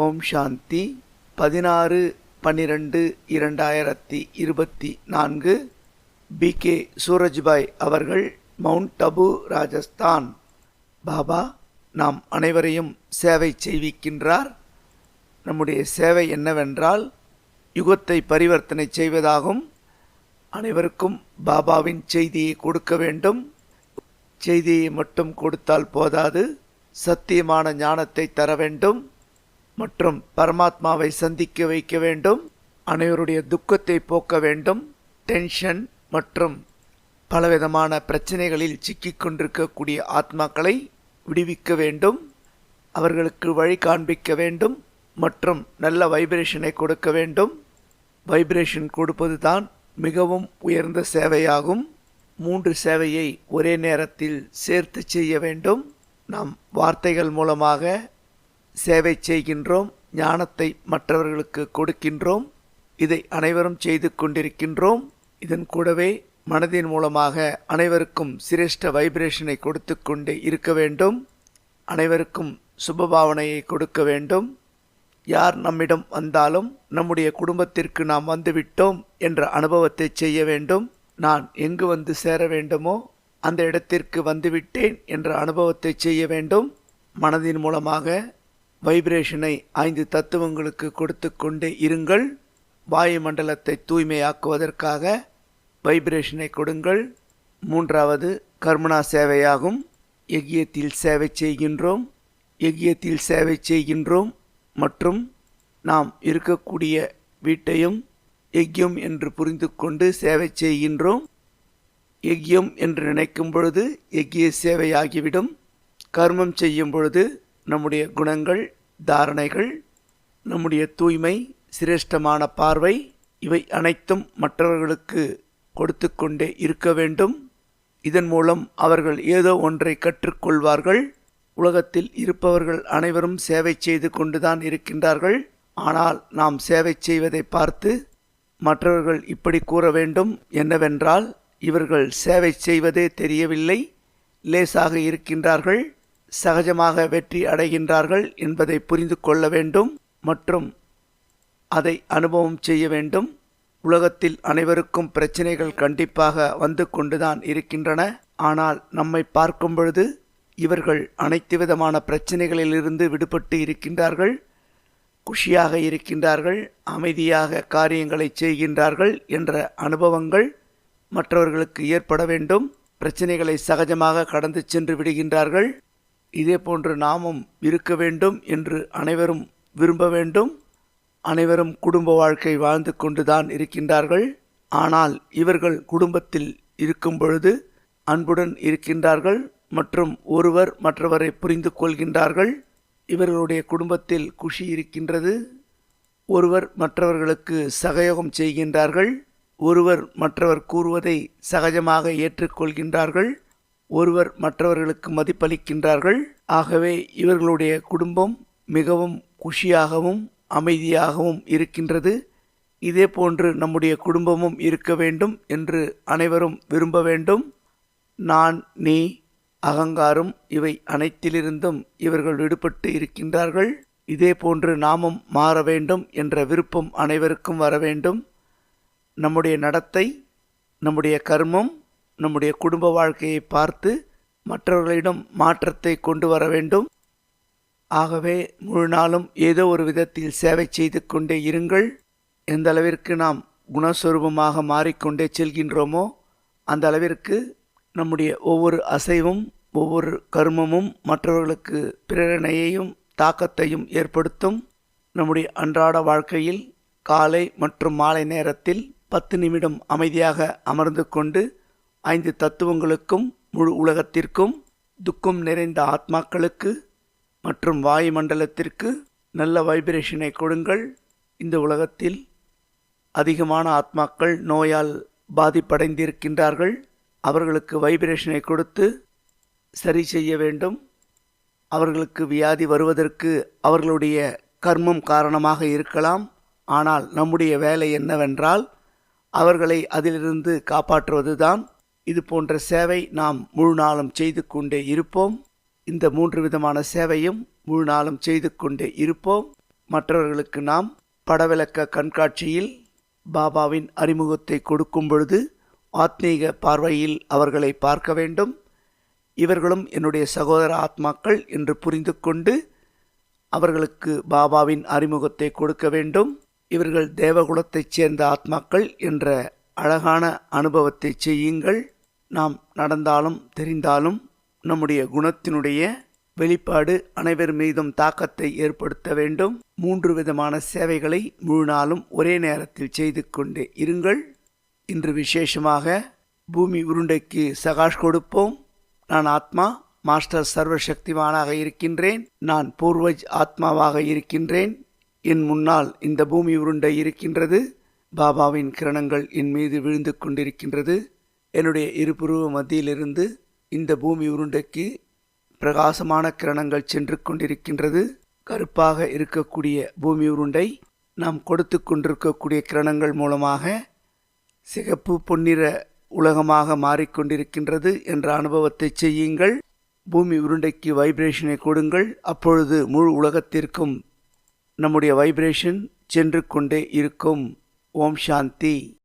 ஓம் சாந்தி. பதினாறு பன்னிரண்டு இரண்டாயிரத்தி இருபத்தி நான்கு. பி. கே. சூரஜ்பாய் அவர்கள் மவுண்ட் அபு ராஜஸ்தான். பாபா நாம் அனைவரையும் சேவை செய்விக்கின்றார். நம்முடைய சேவை என்னவென்றால் யுகத்தை பரிவர்த்தனை செய்வதாகும். அனைவருக்கும் பாபாவின் செய்தியை கொடுக்க வேண்டும். செய்தியை மட்டும் கொடுத்தால் போதாது. சத்தியமான ஞானத்தை தர வேண்டும். மற்றும் பரமாத்மாவை சந்திக்க வைக்க வேண்டும். அனைவருடைய துக்கத்தை போக்க வேண்டும். டென்ஷன் மற்றும் பலவிதமான பிரச்சனைகளில் சிக்கிக் கொண்டிருக்கக்கூடிய ஆத்மாக்களை விடுவிக்க வேண்டும். அவர்களுக்கு வழி காண்பிக்க வேண்டும். மற்றும் நல்ல வைப்ரேஷனை கொடுக்க வேண்டும். வைப்ரேஷன் கொடுப்பது தான் மிகவும் உயர்ந்த சேவையாகும். மூன்று சேவையை ஒரே நேரத்தில் சேர்த்து செய்ய வேண்டும். நாம் வார்த்தைகள் மூலமாக சேவை செய்கின்றோம் ஞானத்தை மற்றவர்களுக்கு கொடுக்கின்றோம் இதை அனைவரும் செய்து கொண்டிருக்கின்றோம். இதன் கூடவே மனதின் மூலமாக அனைவருக்கும் சிரேஷ்ட வைப்ரேஷனை கொடுத்து கொண்டே இருக்க வேண்டும். அனைவருக்கும் சுபபாவனையை கொடுக்க வேண்டும். யார் நம்மிடம் வந்தாலும் நம்முடைய குடும்பத்திற்கு நாம் வந்துவிட்டோம் என்ற அனுபவத்தை செய்ய வேண்டும். நான் எங்கு வந்து சேர வேண்டுமோ அந்த இடத்திற்கு வந்துவிட்டேன் என்ற அனுபவத்தை செய்ய வேண்டும். மனதின் மூலமாக வைப்ரேஷனை ஐந்து தத்துவங்களுக்கு கொடுத்து கொண்டே இருங்கள். வாயுமண்டலத்தை தூய்மையாக்குவதற்காக வைப்ரேஷனை கொடுங்கள். மூன்றாவது கர்மனா சேவையாகும். எகியத்தில் சேவை செய்கின்றோம். எகியத்தில் சேவை செய்கின்றோம். மற்றும் நாம் இருக்கக்கூடிய வீட்டையும் எக்யம் என்று புரிந்து கொண்டு சேவை செய்கின்றோம். எக்யம் என்று நினைக்கும் பொழுது எக்கிய சேவையாகிவிடும். கர்மம் செய்யும் பொழுது நம்முடைய குணங்கள் தாரணைகள் நம்முடைய தூய்மை சிரேஷ்டமான பார்வை இவை அனைத்தும் மற்றவர்களுக்கு கொடுத்து கொண்டே இருக்க வேண்டும். இதன் மூலம் அவர்கள் ஏதோ ஒன்றை கற்றுக்கொள்வார்கள். உலகத்தில் இருப்பவர்கள் அனைவரும் சேவை செய்து கொண்டுதான் இருக்கின்றார்கள். ஆனால் நாம் சேவை செய்வதை பார்த்து மற்றவர்கள் இப்படி கூற வேண்டும். என்னவென்றால் இவர்கள் சேவை செய்வதே தெரியவில்லை. லேசாக இருக்கின்றார்கள். சகஜமாக வெற்றி அடைகின்றார்கள் என்பதை புரிந்து கொள்ள வேண்டும் மற்றும் அதை அனுபவம் செய்ய வேண்டும். உலகத்தில் அனைவருக்கும் பிரச்சனைகள் கண்டிப்பாக வந்து கொண்டுதான் இருக்கின்றன. ஆனால் நம்மை பார்க்கும் பொழுது இவர்கள் அனைத்து விதமான பிரச்சனைகளிலிருந்து விடுபட்டு இருக்கின்றார்கள். குஷியாக இருக்கின்றார்கள் அமைதியாக காரியங்களை செய்கின்றார்கள் என்ற அனுபவங்கள் மற்றவர்களுக்கு ஏற்பட வேண்டும். பிரச்சனைகளை சகஜமாக கடந்து சென்று விடுகின்றார்கள். இதே போன்று நாமும் இருக்க வேண்டும் என்று அனைவரும் விரும்ப வேண்டும். அனைவரும் குடும்ப வாழ்க்கை வாழ்ந்து கொண்டுதான் இருக்கின்றார்கள். ஆனால் இவர்கள் குடும்பத்தில் இருக்கும் பொழுது அன்புடன் இருக்கின்றார்கள் மற்றும் ஒருவர் மற்றவரை புரிந்து கொள்கின்றார்கள். இவர்களுடைய குடும்பத்தில் குஷி இருக்கின்றது. ஒருவர் மற்றவர்களுக்கு சகயோகம் செய்கின்றார்கள். ஒருவர் மற்றவர் கூறுவதை சகஜமாக ஏற்றுக்கொள்கின்றார்கள். ஒருவர் மற்றவர்களுக்கு மதிப்பளிக்கின்றார்கள். ஆகவே இவர்களுடைய குடும்பம் மிகவும் குஷியாகவும் அமைதியாகவும் இருக்கின்றது. இதே போன்று நம்முடைய குடும்பமும் இருக்க வேண்டும் என்று அனைவரும் விரும்ப வேண்டும். நான் நீ அகங்காரம் இவை அனைத்திலிருந்தும் இவர்கள் விடுபட்டு இருக்கின்றார்கள். இதே போன்று நாமும் மாற வேண்டும் என்ற விருப்பம் அனைவருக்கும் வர வேண்டும். நம்முடைய நடத்தை நம்முடைய கர்மம் நம்முடைய குடும்ப வாழ்க்கையை பார்த்து மற்றவர்களிடம் மாற்றத்தை கொண்டு வர வேண்டும். ஆகவே முழு நாளும் ஏதோ ஒரு விதத்தில் சேவை செய்து கொண்டே இருங்கள். எந்த அளவிற்கு நாம் குணஸ்வரூபமாக மாறிக்கொண்டே செல்கின்றோமோ அந்த அளவிற்கு நம்முடைய ஒவ்வொரு அசைவும் ஒவ்வொரு கர்மமும் மற்றவர்களுக்கு பிரேரணையையும் தாக்கத்தையும் ஏற்படுத்தும். நம்முடைய அன்றாட வாழ்க்கையில் காலை மற்றும் மாலை நேரத்தில் பத்து நிமிடம் அமைதியாக அமர்ந்து கொண்டு ஐந்து தத்துவங்களுக்கும் முழு உலகத்திற்கும் துக்கம் நிறைந்த ஆத்மாக்களுக்கு மற்றும் வாயுமண்டலத்திற்கு நல்ல வைப்ரேஷனை கொடுங்கள். இந்த உலகத்தில் அதிகமான ஆத்மாக்கள் நோயால் பாதிப்படைந்திருக்கின்றார்கள். அவர்களுக்கு வைப்ரேஷனை கொடுத்து சரி செய்ய வேண்டும். அவர்களுக்கு வியாதி வருவதற்கு அவர்களுடைய கர்மம் காரணமாக இருக்கலாம். ஆனால் நம்முடைய வேலை என்னவென்றால் அவர்களை அதிலிருந்து காப்பாற்றுவதுதான். இது போன்ற சேவை நாம் முழு நாளும் செய்து கொண்டே இருப்போம். இந்த மூன்று விதமான சேவையும் முழு நாளும் செய்து கொண்டே இருப்போம். மற்றவர்களுக்கு நாம் படவிளக்க கண்காட்சியில் பாபாவின் அறிமுகத்தை கொடுக்கும் பொழுது ஆத்மீக பார்வையில் அவர்களை பார்க்க வேண்டும். இவர்களும் என்னுடைய சகோதர ஆத்மாக்கள் என்று புரிந்து கொண்டு அவர்களுக்கு பாபாவின் அறிமுகத்தை கொடுக்க வேண்டும். இவர்கள் தேவகுலத்தைச் சேர்ந்த ஆத்மாக்கள் என்ற அழகான அனுபவத்தை செய்யுங்கள். நாம் நடந்தாலும் தெரிந்தாலும் நம்முடைய குணத்தினுடைய வெளிப்பாடு அனைவர் மீதும் தாக்கத்தை ஏற்படுத்த வேண்டும். மூன்று விதமான சேவைகளை முழு நாளும் ஒரே நேரத்தில் செய்து கொண்டே இருங்கள். இன்று விசேஷமாக பூமி உருண்டைக்கு சகாஷ் கொடுப்போம். நான் ஆத்மா மாஸ்டர் சர்வசக்திவானாக இருக்கின்றேன். நான் பூர்வஜ் ஆத்மாவாக இருக்கின்றேன். என் முன்னால் இந்த பூமி உருண்டை இருக்கின்றது. பாபாவின் கிரணங்கள் என் மீது விழுந்து கொண்டிருக்கின்றது. என்னுடைய இருபுருவ மத்தியிலிருந்து இந்த பூமி உருண்டைக்கு பிரகாசமான கிரணங்கள் சென்று கொண்டிருக்கின்றது. கருப்பாக இருக்கக்கூடிய பூமி உருண்டை நாம் கொடுத்து கொண்டிருக்கக்கூடிய கிரணங்கள் மூலமாக சிகப்பு பொன்னிற உலகமாக மாறிக்கொண்டிருக்கின்றது என்ற அனுபவத்தை செய்யுங்கள். பூமி உருண்டைக்கு வைப்ரேஷனை கொடுங்கள். அப்பொழுது முழு உலகத்திற்கும் நம்முடைய வைப்ரேஷன் சென்று கொண்டே இருக்கும். ஓம் சாந்தி.